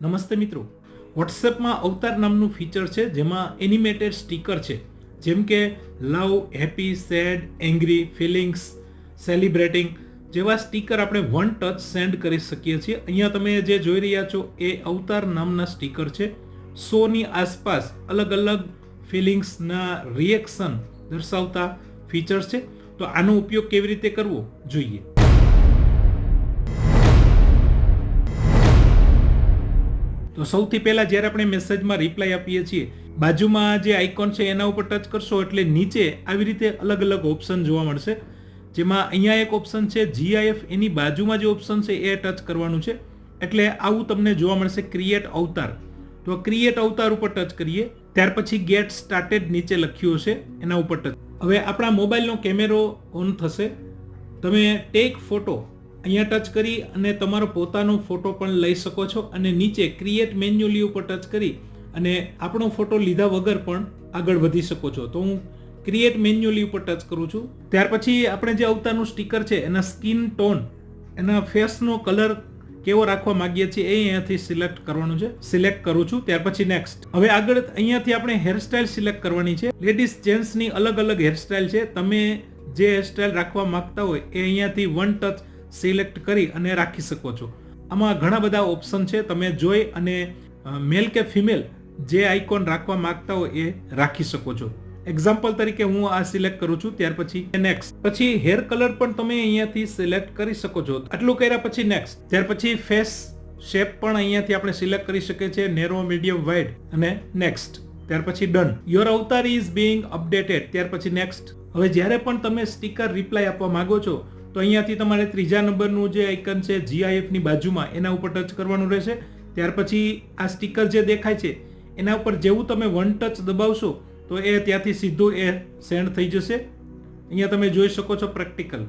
નમસ્તે મિત્રો. વોટ્સએપમાં અવતાર નામનું ફીચર છે, જેમાં એનિમેટેડ સ્ટીકર છે. જેમ કે love happy sad angry feelings celebrating જેવા સ્ટીકર આપણે વન ટચ સેન્ડ કરી શકીએ છીએ. અહીંયા તમે જે જોઈ રહ્યા છો, એ અવતાર નામના સ્ટીકર છે. સોની આસપાસ અલગ અલગ ફિલિંગ્સના રિએક્શન દર્શાવતા ફીચર્સ છે. તો આનો ઉપયોગ કેવી રીતે કરવો? જોઈએ. તો સૌથી પહેલાં જ્યારે આપણે મેસેજમાં રિપ્લાય આપીએ છીએ, બાજુમાં જે આઇકોન છે એના ઉપર ટચ કરશો એટલે નીચે આવી રીતે અલગ અલગ ઓપ્શન જોવા મળશે. જેમાં અહીંયા એક ઓપ્શન છે જીઆઈએફ એની બાજુમાં જે ઓપ્શન છે એ ટચ કરવાનું છે. એટલે આવું તમને જોવા મળશે ક્રિએટ અવતાર. તો ક્રિએટ અવતાર ઉપર ટચ કરીએ. ત્યાર પછી ગેટ સ્ટાર્ટેડ નીચે લખ્યું હશે, એના ઉપર ટચ હવે આપણા મોબાઈલનો કેમેરો ઓન થશે. તમે ટેક ફોટો અહીંયા ટચ કરી અને તમારો પોતાનો ફોટો પણ લઈ શકો છો અને નીચે ક્રિએટ મેન્યુઅલી ઉપર ટચ કરી અને આપણો ફોટો લીધા વગર પણ આગળ વધી શકો છો. તો હું ક્રિએટ મેન્યુઅલી ઉપર ટચ કરું છું. ત્યાર પછી આપણે જે અવતારનું સ્ટીકર છે, એના સ્કિન ટોન એના ફેસનો કલર કેવો રાખવા માંગીએ છીએ એ અહીંયાથી સિલેક્ટ કરવાનું છે. સિલેક્ટ કરું છું. ત્યાર પછી નેક્સ્ટ હવે આગળ અહીંયાથી આપણે હેરસ્ટાઇલ સિલેક્ટ કરવાની છે. લેડીઝ જેન્ટ્સની અલગ અલગ હેરસ્ટાઇલ છે. તમે જે હેરસ્ટાઇલ રાખવા માંગતા હોય એ અહીંયાથી વન ટચ સિલેક્ટ કરી અને રાખી શકો છો. આમાં ઘણા બધા ઓપ્શન છે, તમે જોઈ અને મેલ કે ફિમેલ જે આઇકોન રાખવા માંગતા હોય એ રાખી શકો છો. એક્ઝામ્પલ તરીકે હું આ સિલેક્ટ કરું છું, ત્યાર પછી નેક્સ્ટ પછી હેર કલર પણ તમે અહીંયાથી સિલેક્ટ કરી શકો છો. આટલું કર્યા પછી નેક્સ્ટ ત્યાર પછી ફેસ શેપ પણ અહીંયાથી આપણે સિલેક્ટ કરી શકીએ છીએ નેરો મીડિયમ વાઇડ અને નેક્સ્ટ ત્યાર પછી done your avatar is being updated ત્યાર પછી નેક્સ્ટ હવે જ્યારે પણ તમે સ્ટીકર રિપ્લાય આપવા માંગો છો તો અહીંયાથી તમારે ત્રીજા નંબરનું જે આઇકન છે જીઆઈએફની બાજુમાં, એના ઉપર ટચ કરવાનું રહેશે. ત્યાર પછી આ સ્ટીકર જે દેખાય છે, એના ઉપર જેવું તમે વન ટચ દબાવશો, તો એ ત્યાંથી સીધું એ સેન્ડ થઈ જશે. અહીંયા તમે જોઈ શકો છો પ્રેક્ટિકલ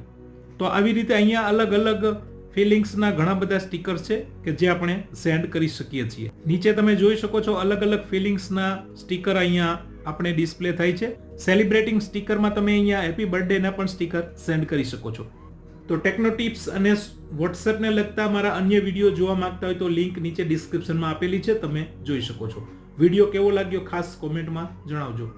તો આવી રીતે અહીંયા અલગ અલગ ફિલિંગ્સના ઘણા બધા સ્ટીકર્સ છે કે જે આપણે સેન્ડ કરી શકીએ છીએ. નીચે તમે જોઈ શકો છો અલગ અલગ ફિલિંગ્સના સ્ટીકર અહીંયા આપણે ડિસ્પ્લે થાય છે. સેલિબ્રેટિંગ સ્ટીકરમાં તમે અહીંયા હેપી બર્થડેના પણ સ્ટીકર સેન્ડ કરી શકો છો. તો ટેકનો ટિપ્સ અને વોટ્સએપને લગતા મારા અન્ય વીડિયો જોવા માંગતા હોય તો લિંક નીચે ડિસ્ક્રિપ્શનમાં આપેલી છે, તમે જોઈ શકો છો. વીડિયો કેવો લાગ્યો ખાસ કોમેન્ટમાં જણાવજો.